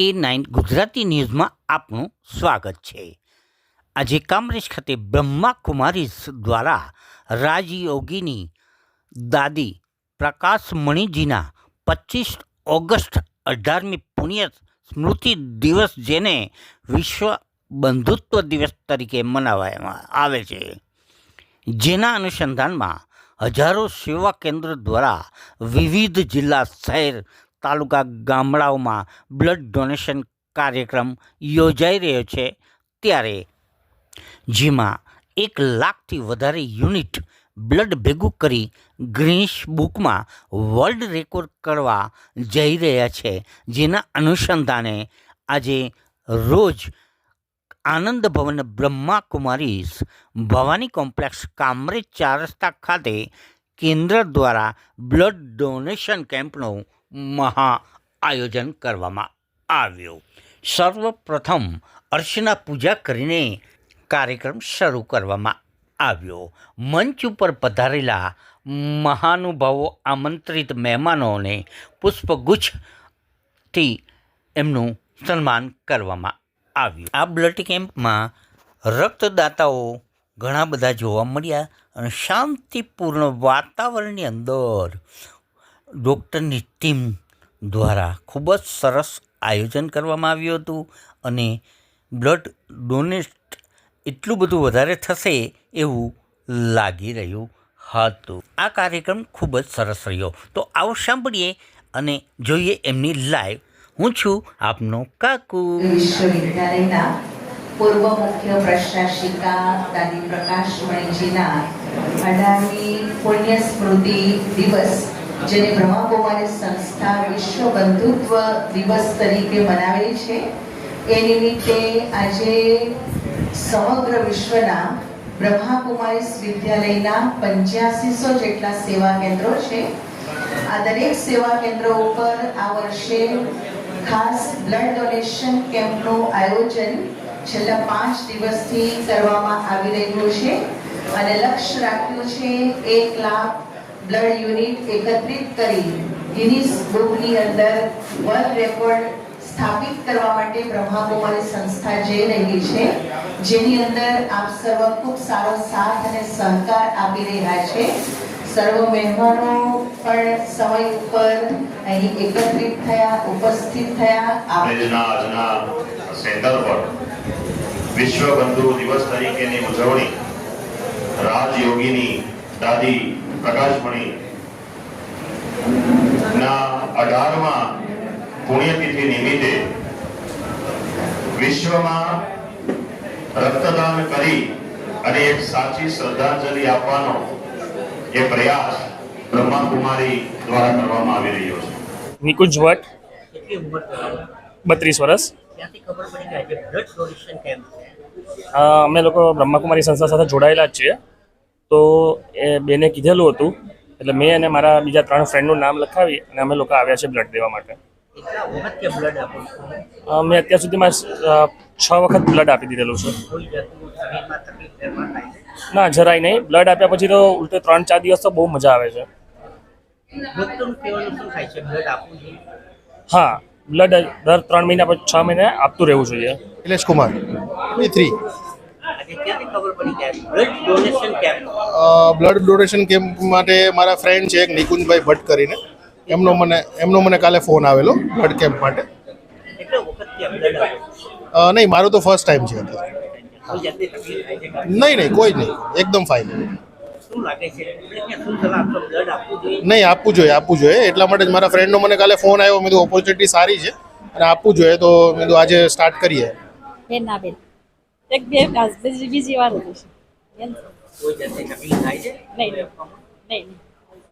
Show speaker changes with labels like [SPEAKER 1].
[SPEAKER 1] એ nine Gujarati ન્યૂઝમાં આપનું સ્વાગત છે. આજે કામરેજ ખાતે બ્રહ્મા કુમારીઝ દ્વારા રાજયોગીની દાદી પ્રકાશમણીજીના પચીસ ઓગસ્ટ અઢારમી પુણ્ય સ્મૃતિ દિવસ જેને વિશ્વ બંધુત્વ દિવસ તરીકે મનાવવામાં આવે છે. જેના અનુસંધાનમાં હજારો સેવા કેન્દ્ર દ્વારા વિવિધ જિલ્લા, શહેર તાલુકા ગામડાઓમાં બ્લડ ડોનેશન કાર્યક્રમ યોજાઈ રહ્યો છે ત્યારે જેમાં એક લાખથી વધારે યુનિટ બ્લડ ભેગું કરી ગ્રીનિશ બુકમાં વર્લ્ડ રેકોર્ડ કરવા જઈ રહ્યા છે. જેના અનુસંધાને આજે રોજ આનંદ ભવન બ્રહ્મા ભવાની કોમ્પ્લેક્સ કામરેજ ચાર રસ્તા ખાતે કેન્દ્ર દ્વારા બ્લડ ડોનેશન કેમ્પનું મહા આયોજન કરવામાં આવ્યું. સર્વપ્રથમ અર્ચના પૂજા કરીને કાર્યક્રમ શરૂ કરવામાં આવ્યો. મંચ ઉપર પધારેલા મહાનુભાવો, આમંત્રિત મહેમાનોને પુષ્પગુચ્છથી એમનું સન્માન કરવામાં આવ્યું. આ બ્લડ કેમ્પમાં રક્તદાતાઓ ઘણા બધા જોવા મળ્યા અને શાંતિપૂર્ણ વાતાવરણની અંદર ડૉક્ટરની ટીમ દ્વારા ખૂબ જ સરસ આયોજન કરવામાં આવ્યું હતું અને બ્લડ ડોનેટ એટલું બધું વધારે થશે એવું લાગી રહ્યું હતું. આ કાર્યક્રમ ખૂબ જ સરસ રહ્યો. તો આવો સાંભળીએ અને જોઈએ એમની લાઈવ. હું છું આપનો કાકુ.
[SPEAKER 2] વિશ્વવિદ્યાલયના પૂર્વ મુખ્ય પ્રશાસિકા દાદી પ્રકાશ મણીજીના અઢારમી પુણ્ય સ્મૃતિ દિવસ જેને બ્રહ્માકુમારી સંસ્થા વિશ્વ બંધુત્વ દિવસ તરીકે મનાવે છે. એ નિમિત્તે આજે સમગ્ર વિશ્વના બ્રહ્માકુમારી વિદ્યાલયના પંચ્યાસીસો જેટલા સેવા કેન્દ્રો છે. આ દરેક સેવા કેન્દ્રો ઉપર આ વર્ષે ખાસ બ્લડ ડોનેશન કેમ્પનું આયોજન છેલ્લા પાંચ દિવસથી કરવામાં આવી રહ્યું છે. અને લક્ષ્ય રાખ્યું છે એક લાખ બ્લડ યુનિટ એકત્રિત કરી ગિનિસ બુકની અંદર વર્લ્ડ રેકોર્ડ સ્થાપિત કરવા માટે બ્રહ્માકુમારી સંસ્થા જઈ રહી છે. જેની અંદર આપ સર્વ ખૂબ સારો સાથ અને સહકાર આપી રહ્યા છે. સર્વ મહેમાનો પણ સમય ઉપર અહીં એકત્રિત થયા, ઉપસ્થિત થયા.
[SPEAKER 3] વિશ્વ બંધુ દિવસ તરીકેની ઉજવણી રાજયોગીની દાદી પ્રકાશમણી. ના અઢારમાં પુણ્યતિથિ નિમિત્તે વિશ્વમાં રક્તદાન કરી અને એક સાચી શ્રદ્ધાંજલિ આપવાનો એ પ્રયાસ બ્રહ્માકુમારી દ્વારા કરવામાં આવી રહ્યો છે.
[SPEAKER 4] નિકુંજ ભટ્ટ બત્રીસ વર્ષ. અમે લોકો બ્રહ્માકુમારી સંસ્થા સાથે જોડાયેલા જ છીએ. તો એ બેને કીધેલું હતું. એટલે મેં અને મારા બીજા ત્રણ ફ્રેન્ડનું નામ લખાવી અને અમે લોકો આવ્યા છે બ્લડ દેવા માટે. મેં અત્યાર સુધીમાં છ વખત બ્લડ આપી દીધેલું છે. ના, જરાય નહીં. બ્લડ આપ્યા પછી તો ઉલટે ત્રણ ચાર દિવસ તો બહુ મજા આવે છે. હા બ્લડ દર ત્રણ મહિના પછી છ મહિને આપતું રહેવું જોઈએ.
[SPEAKER 5] Nilesh Kumar B
[SPEAKER 1] blood donation camp
[SPEAKER 5] blood donation camp માટે મારા ફ્રેન્ડ છે એક નિકુંજભાઈ ભટ્ટ કરીને. એમનો મને એમનો મને કાલે ફોન આવેલો બ્લડ કેમ્પ માટે. નહીં મારો તો ફર્સ્ટ ટાઈમ છે નહીં નહીં કોઈ નહીં એકદમ ફાઇન
[SPEAKER 1] શું લાગે છે? એટલે શું સલાહ આપશો? બ્લડ આપવું જોઈએ?
[SPEAKER 5] નહીં આપવું જોઈએ આપવું જોઈએ. એટલા માટે જ મારા ફ્રેન્ડનો મને કાલે ફોન આવ્યો મેં ઓપોર્ચ્યુનિટી સારી છે. અને આપવું જોઈએ તો મેં આજે સ્ટાર્ટ કરીએ.
[SPEAKER 6] ના બેન. એક બે બીજી બીજી વાર
[SPEAKER 1] છે?
[SPEAKER 6] નહીં નહીં નહીં.